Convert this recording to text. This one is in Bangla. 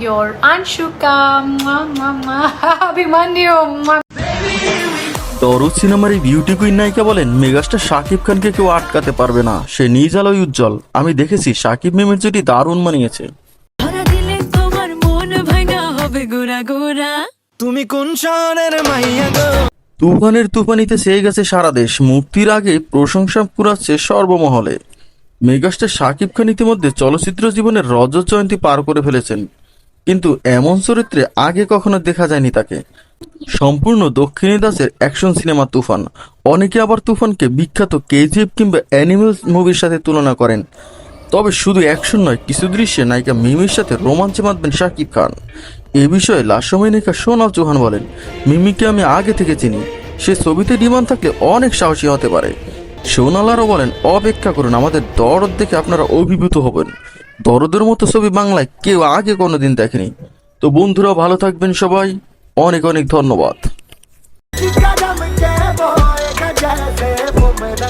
Your Anshuka, Abhimanyu. দরদ সিনেমার এই বিউটি কুইন নায়িকা বলেন মেগাস্টার শাকিব খানকে কেউ আটকাতে পারবে না। সে নিজ আলোয় উজ্জ্বল। আমি দেখেছি শাকিব মেমের জুটি দারুণ মানিয়েছে। তুমি কোন শহরের মাইয়া গো? তুফানের তুফানিতে সেয়ে গেছে সারা দেশ। মুক্তির আগে প্রশংসা কুড়াচ্ছে সর্বমহলে। মেগাস্টার শাকিব খান ইতিমধ্যে চলচ্চিত্র জীবনের রজত জয়ন্তী পার করে ফেলেছেন। কিন্তু এমন চরিত্রে আগে কখনো দেখা যায়নি তাকে। সম্পূর্ণ দক্ষিণী দাসের অ্যাকশন সিনেমা তুফান। অনেকে আবার তুফানকে বিখ্যাত কেজিএফ কিংবা অ্যানিমেলস মুভির সাথে তুলনা করেন। তবে শুধু অ্যাকশন নয়, কিছু দৃশ্যে নায়িকা মিমির সাথে রোমাঞ্চে মাতবেন শাকিব খান। এ বিষয়ে লাসময় নায়িকা সোনাল চৌহান বলেন, মিমিকে আমি আগে থেকে চিনি। সে ছবিতে ডিমান্ড থাকলে অনেক সাহসী হতে পারে। সোনাল আরও বলেন অপেক্ষা করুন আমাদের দরদ দেখে আপনারা অভিভূত হবেন দরদের মতো ছবি বাংলায় কেউ আগে কোনোদিন দেখেনি তো বন্ধুরা ভালো থাকবেন সবাই অনেক অনেক ধন্যবাদ कदम के बोए गजल से वो मेरा